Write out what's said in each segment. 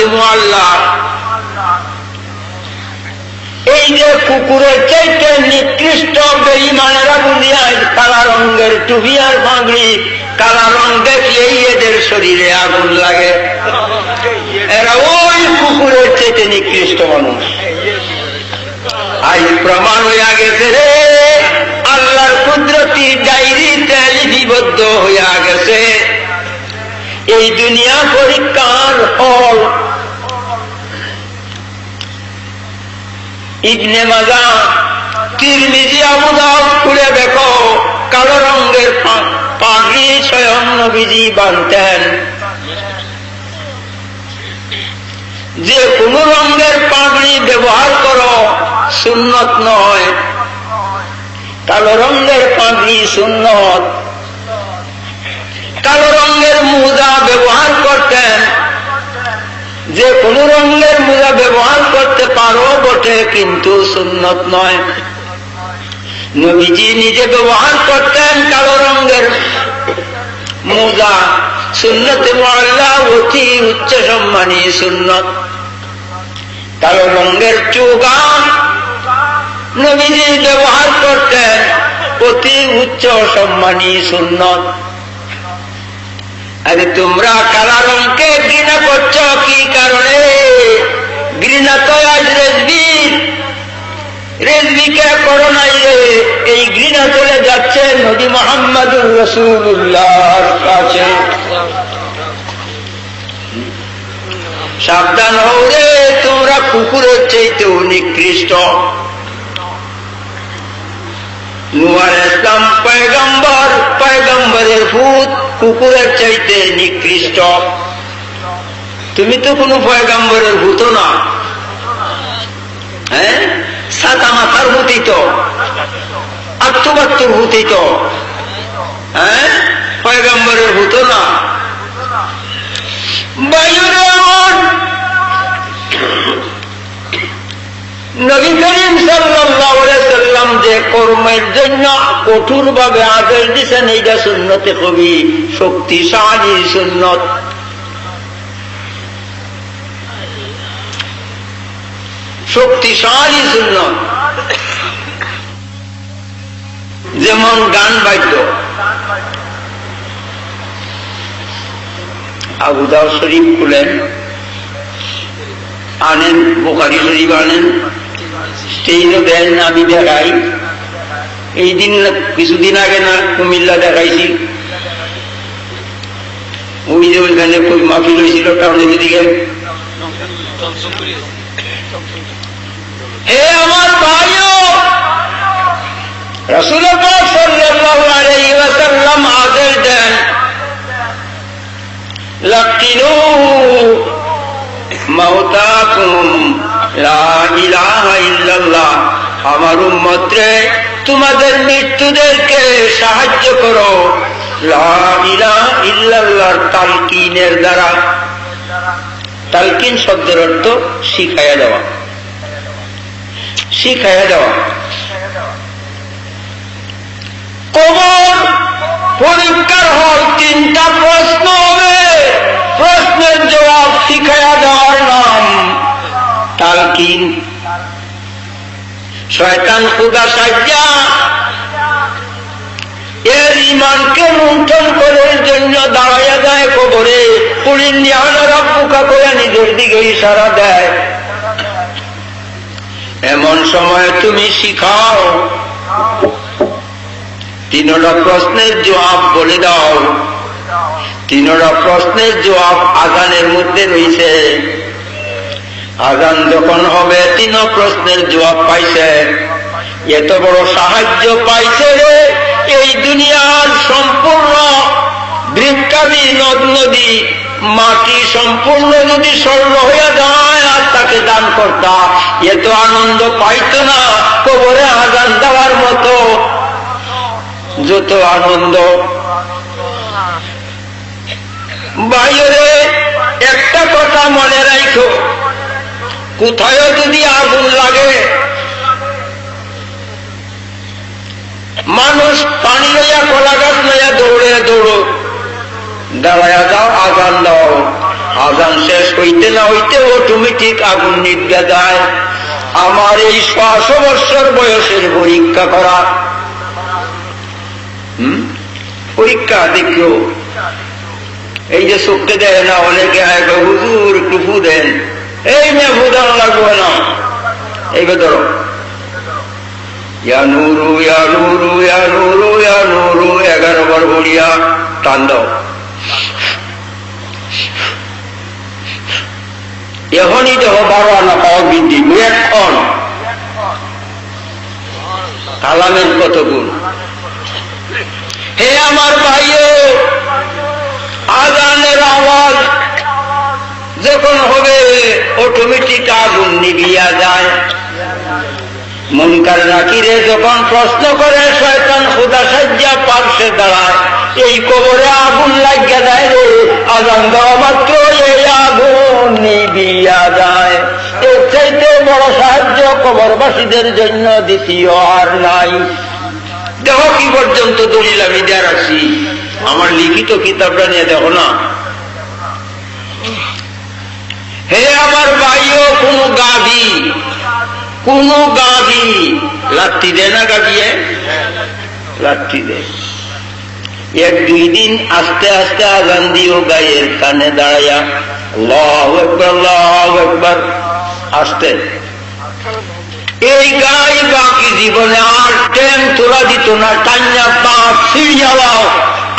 সুন্নতে মোয়াল্লা এই যে কুকুরের চাইতে নিকৃষ্ট বেইমানেরা বুঝিয়ায় কালা রঙের টুপি আর বাঙড়ি কালা রং দেখলেই এদের শরীরে আগুন লাগে। এরা ওই কুকুরের চাইতে নিকৃষ্ট মানুষ। আজ প্রমাণ হইয়া গেছে রে, আল্লাহর কুদরতি ডায়েরিতে লিপিবদ্ধ হইয়া গেছে। এই দুনিয়া পরীক্ষার ফল ইবনে মাজা তিরমিজি আবুদাও খুলে দেখো, কালো রঙের পাগড়ি স্বয়ং নবীজি বানতেন। যে কোন রঙের পাগড়ি ব্যবহার করো, সুন্নত নয়। কালো রঙের পাগড়ি সুন্নত। কালো রঙের মুদা ব্যবহার করতেন যে কোন রঙের মুদা ব্যবহার করতে পারো বটে, কিন্তু সুন্নত নয়। নবীজি নিজে ব্যবহার করতেন কালো রঙের মুদা সুন্নতে মহল্লা অতি উচ্চ সম্মানী সুন্নত। কালো রঙের চুগা নবীজি ব্যবহার করতেন, অতি উচ্চ সম্মানী সুন্নত। আরে তোমরা কালা রঙকে ঘৃণা করছ, কি কারণে? ঘৃণা তো আজ রেজবি। রেজবিকে করো নাই রে। এই ঘৃণা চলে যাচ্ছে নবী মোহাম্মদুর রসুল্লাহর কাছে। সাবধান হও রে, তোমরা কুকুরের চাইতেও নিকৃষ্ট নুয়ার ইসলাম পয়গম্বর, পয়গম্বরের ভূত কুকুরের চাইতে নিকৃষ্ট। তুমি তো কোনো পয়গম্বরের ভূত না। হ্যাঁ? সাতা মাথার ভূতই তো। আত্মবাত্মর ভূতই তো। হ্যাঁ? পয়গম্বরের ভূত না। বায়ুরে নবী করিম সাল্লাম যে কর্মের জন্য কঠোর ভাবে আদেশ দিচ্ছেন এইটা শূন্যতে খুবই শক্তিশালী সুন্নত। শক্তিশালী সুন্নত। যেমন গান বাদ্য। আবুদাও শরীফ খুলেন আনেন বোকারি শরীফ আনেন স্টেজও দেন আমি দেখাই। এই দিন কিছুদিন আগে না, কুমিল্লা দেখাইছি। ওই যে ওইখানে কই মাফিল হয়েছিল টাউনের দিকে হে আমার ভাইও! রসুল আদেশ দেন, লাকিনু ইল্লাল্লাহ আমার উম্মতরে, তোমাদের মৃত্যুদেরকে সাহায্য করো। তালকিনের দ্বারা। তালকিন শব্দের অর্থ শিখাইয়া দেওয়া। শিখাইয়া দেওয়া। কবর পরীক্ষার হল তিনটা প্রশ্ন হবে প্রশ্নের জবাব শিখাইয়া দেওয়ার নাম তালকিন শয়তান খুদা সাজ্জা। এর ইমানকে লুণ্ঠন করার জন্য দাঁড়াইয়া যায় কবরে। পুরীর নিহানারা পোকা করে নিজের দিকে ইশারা দেয়। এমন সময় তুমি শিখাও। তিনটা প্রশ্নের জবাব বলে দাও। তিনটা প্রশ্নের জবাব আজানের মধ্যে রয়েছে। আজান যখন হবে, তিন প্রশ্নের জবাব পাইছে। এত বড় সাহায্য পাইছে রে, এই দুনিয়ার সম্পূর্ণ বৃক্ষাদি, নদ নদী, মাটি সম্পূর্ণ যদি স্বর্ণ হইয়া যায়, আর তাকে দান করতা এত আনন্দ পাইত না, কবরে আজান দেওয়ার মতো। যত আনন্দ। বাইরে একটা কথা মনে রাখো কোথায় যদি আগুন লাগে, মানুষ পানি লইয়া, কলা গাছ লইয়া দৌড়ে, দৌড়ো। দাঁড়াইয়া যাও, আজান দাও। আজান শেষ হইতে না হইতে অটোমেটিক আগুন নিভে যায়। আমার এই ছশো বৎসর বয়সের পরীক্ষা করা? পরীক্ষা, দেখিও। এই যে চোখকে দেয় না, অনেকে হুজুর একটু ফু দেন। এই মেয়ে ফু দেওয়া লাগবে না। এইবার এগারো বার বলিয়া টান দাও। এখনই দেহ বারো আনা পাওয়া বৃদ্ধি এখন কালামের কত গুণ। হে আমার ভাইও, আজানের আওয়াজ যখন হবে অটোমেটিক আগুন নিভিয়া যায়। মনকার নাকিরে যখন প্রশ্ন করে, শয়তান খুদা সাজ্জা পার্শ্বে দাঁড়ায়। এই কবরে আগুন লাগিয়া দেয় রে, আজান দেওয়া মাত্র এই আগুন নিবিয়া যায়। এর চাইতে বড় সাহায্য কবরবাসীদের জন্য দ্বিতীয় আর নাই। দেখো কি পর্যন্ত দলিল আমি দেয়া রাখছি। আমার লিখিত কিতাবটা নিয়ে দেখো না হে আমার ভাইও গাভী কোন গাভী লাত্তি দেয় না গাভিয়ে লাত্তি দেয়। এক দুই দিন আস্তে আস্তে আগান দিও গায়ের কানে দাঁড়াইয়া। আল্লাহু আকবার আল্লাহু আকবার। আস্তে। এই গাই বাকি জীবনে আর ট্রেন তোলা দিত না টান্যা পাঁচ সিরিয়ালাও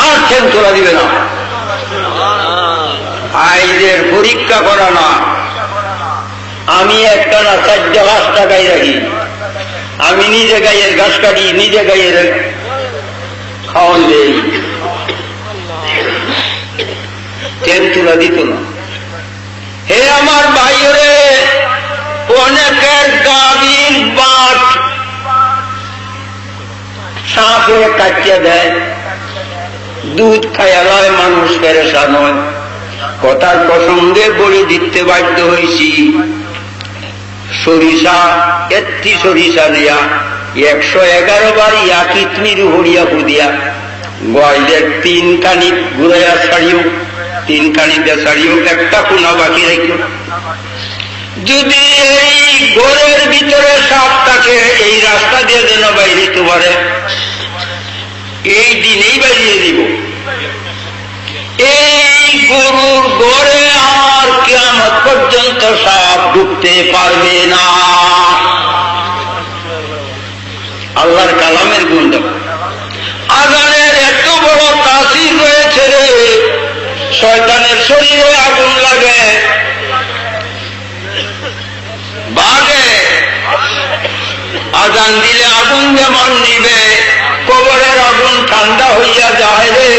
আর ট্রেন তোলা দিবে না। আইদের পরীক্ষা করা না। আমি একটা না চারটা ঘাসটা গাই রাখি। আমি নিজে গাইয়ের ঘাস কাটি, নিজে গাইয়ের খাওয়ান দেই। ট্রেন তুলা দিত না। হে আমার ভাইরে, অনেকের গাভীর বাট সাপে কাটিয়ে দেয়। দুধ খায়া লয়, মানুষ পেরেশান হয়। কথার প্রসঙ্গে বলি দিতে বাধ্য হয়েছি সরিষা, একটি সরিষা দিয়া, একশো এগারো বার ইয়াকিতমির হরিয়া ফুদিয়া গয়লের তিন কানি ঘুরাইয়া ছাড়িও, তিন কানিতে ছাড়িও, একটা কোনা বাকি রাখিও। যদি এই ঘরের ভিতরে সাপ থাকে, এই রাস্তা দিয়ে যেন বাইরে তোমারে, এই দিনেই বাইরিয়ে দিব। এই গরুর গড়ে আর কেমন পর্যন্ত সাপ ঢুকতে পারবে না। আল্লাহর কালামের গুণ দেখো। আজানের এত বড় তাসির রয়েছে রে, শয়তানের শরীরে আগুন লাগে। বাঘে আজান দিলে আগুন যেমন নিবে, কবরের আগুন ঠান্ডা হইয়া যায় রে।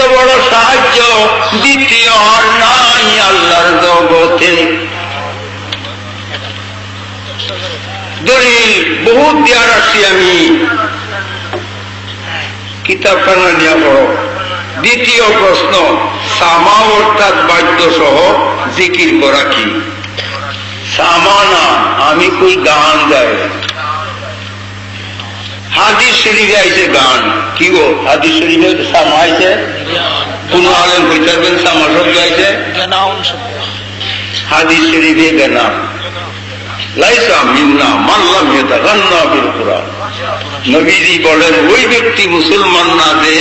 এত বড় সাহায্য দ্বিতীয় আর নাই আল্লাহর জগতে। দলিল, বহুত দেওয়া রাখছি আমি। কিতাবখানা নিয়ে পড়ো। দ্বিতীয় প্রশ্ন, সামা অর্থাৎ বাদ্য সহ জিকির করা কি? সামানা, আমি কই গান গাই? হাদিস শরীফে আইছে গান। কি গো? হাদিস শরীফে সামা আইছে? কোন আলেম কইতাবেন সামা শব্দ আইছে? হাদিস শরীফে গানা লাইসা মিন্না মাল্লাম ইয়াতাগান্না বিল কুরআন। নবীজি বলেন, ওই ব্যক্তি মুসলমান না যে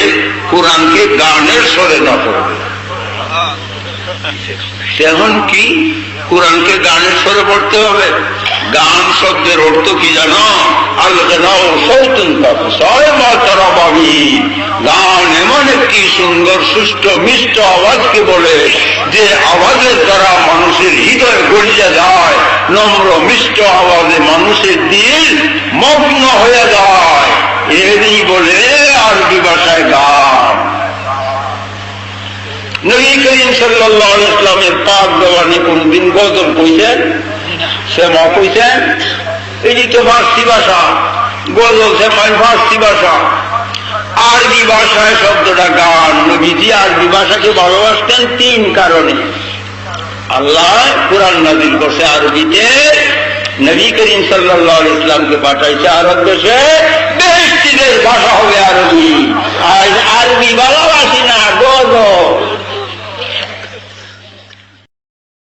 কোরআনকে গানের স্বরে না পড়বে। এখন কি? কোরআনকে গানের স্বরে পড়তে হবে? গান শব্দের অর্থ কি জানো? আওয়াজকে বলে যে আওয়াজের দ্বারা মানুষের হৃদয় গড়িয়ে যায়। নম্র মিষ্ট আওয়াজে মানুষের দিল মগ্ন হয়ে যায়। এরই বলে আরবি ভাষায় গান ইসলামের পাক কইছেন সে মা কইছেন এটি তো ফার্সি ভাষা গজল সে মাই ফার্সি ভাষা। আরবি ভাষায় শব্দটা গান, নবীজি আরবি ভাষাকে ভালোবাসতেন তিন কারণে। আল্লাহ কোরআন নাজিল করছে আরবিতে, নবী করিম সাল্লাহ ইসলামকে পাঠাইছে আরব দেশে বেশটিদের ভাষা হবে আরবি। আর আরবি ভালোবাসি না গজল